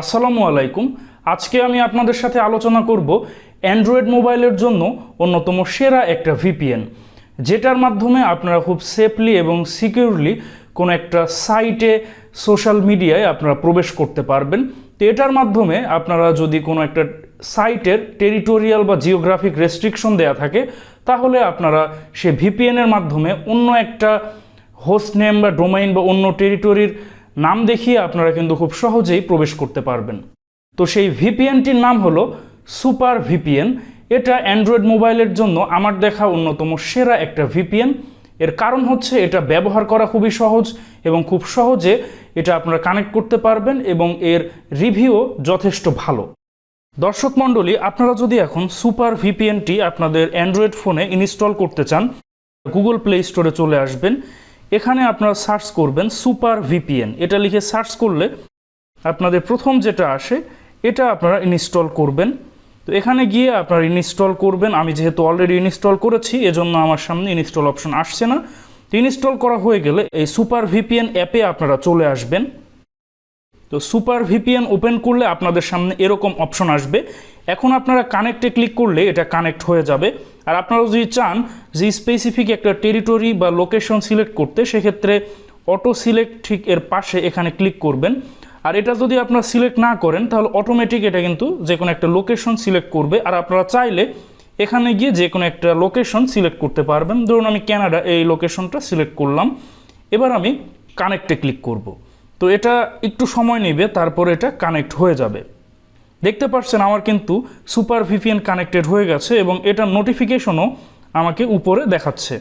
আসসালামু আলাইকুম। আজকে আমি আপনাদের সাথে আলোচনা করব অ্যান্ড্রয়েড মোবাইলের জন্য অন্যতম সেরা একটা ভিপিএন, যেটার মাধ্যমে আপনারা খুব সেফলি এবং সিকিউরলি কোনো একটা সাইটে সোশ্যাল মিডিয়ায় আপনারা প্রবেশ করতে পারবেন। তো এটার মাধ্যমে আপনারা যদি কোনো একটা সাইটের টেরিটোরিয়াল বা জিওগ্রাফিক রেস্ট্রিকশন দেয়া থাকে, তাহলে আপনারা সে ভিপিএনের মাধ্যমে অন্য একটা হোস্ট নেম বা ডোমাইন বা অন্য টেরিটরির নাম দেখিয়ে আপনারা কিন্তু খুব সহজেই প্রবেশ করতে পারবেন। তো সেই ভিপিএনটির নাম হলো সুপার ভিপিএন। এটা অ্যান্ড্রয়েড মোবাইলের জন্য আমার দেখা অন্যতম সেরা একটা ভিপিএন। এর কারণ হচ্ছে এটা ব্যবহার করা খুবই সহজ এবং খুব সহজে এটা আপনারা কানেক্ট করতে পারবেন এবং এর রিভিউ যথেষ্ট ভালো। দর্শক মণ্ডলী, আপনারা যদি এখন সুপার ভিপিএনটি আপনাদের অ্যান্ড্রয়েড ফোনে ইনস্টল করতে চান, গুগল প্লে স্টোরে চলে আসবেন। এখানে আপনারা সার্চ করবেন সুপার ভিপিএন। এটা লিখে সার্চ করলে আপনাদের প্রথম যেটা আসে, এটা আপনারা ইনস্টল করবেন। তো এখানে গিয়ে আপনারা ইনস্টল করবেন। আমি যেহেতু অলরেডি ইনস্টল করেছি, এজন্য আমার সামনে ইনস্টল অপশন আসছে না। ইনস্টল করা হয়ে গেলে এই সুপার ভিপিএন অ্যাপে আপনারা চলে আসবেন। তো সুপার ভিপিএন ওপেন করলে আপনাদের সামনে এরকম অপশন আসবে। এখন আপনারা কানেক্টে ক্লিক করলে এটা কানেক্ট হয়ে যাবে। আর আপনারা যদি চান যে স্পেসিফিক একটা টেরিটরি বা লোকেশন সিলেক্ট করতে, সেক্ষেত্রে অটো সিলেক্ট ঠিক এর পাশে এখানে ক্লিক করবেন। আর এটা যদি আপনারা সিলেক্ট না করেন, তাহলে অটোমেটিক এটা কিন্তু যে কোনো একটা লোকেশন সিলেক্ট করবে। আর আপনারা চাইলে এখানে গিয়ে যে কোনো একটা লোকেশন সিলেক্ট করতে পারবেন। ধরুন আমি ক্যানাডা এই লোকেশনটা সিলেক্ট করলাম। এবার আমি কানেক্টে ক্লিক করব। তো এটা একটু সময় নেবে, তারপর এটা কানেক্ট হয়ে যাবে। দেখতে পাচ্ছেন আমার কিন্তু সুপার ভিপিএন কানেক্টেড হয়ে গেছে এবং এটা নোটিফিকেশনও আমাকে উপরে দেখাচ্ছে।